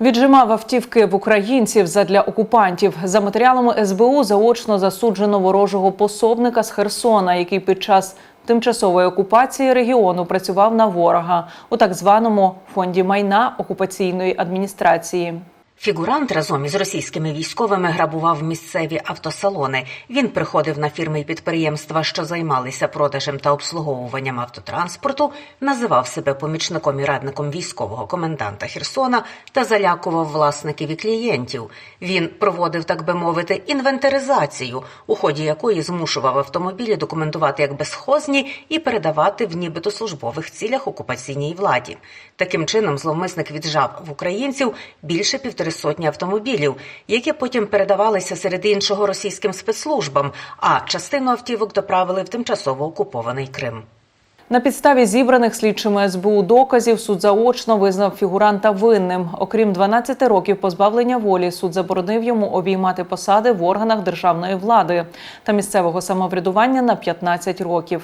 Віджимав автівки в українців задля окупантів. За матеріалами СБУ заочно засуджено ворожого пособника з Херсона, який під час тимчасової окупації регіону працював на ворога у так званому фонді майна окупаційної адміністрації. Фігурант разом із російськими військовими грабував місцеві автосалони. Він приходив на фірми і підприємства, що займалися продажем та обслуговуванням автотранспорту, називав себе помічником і радником військового коменданта Херсона та залякував власників і клієнтів. Він проводив, так би мовити, інвентаризацію, у ході якої змушував автомобілі документувати як безхозні і передавати в нібито службових цілях окупаційній владі. Таким чином, зловмисник віджав в українців більше півтори сотні автомобілів, які потім передавалися серед іншого російським спецслужбам, а частину автівок доправили в тимчасово окупований Крим. На підставі зібраних слідчими СБУ доказів суд заочно визнав фігуранта винним. Окрім 12 років позбавлення волі, суд заборонив йому обіймати посади в органах державної влади та місцевого самоврядування на 15 років.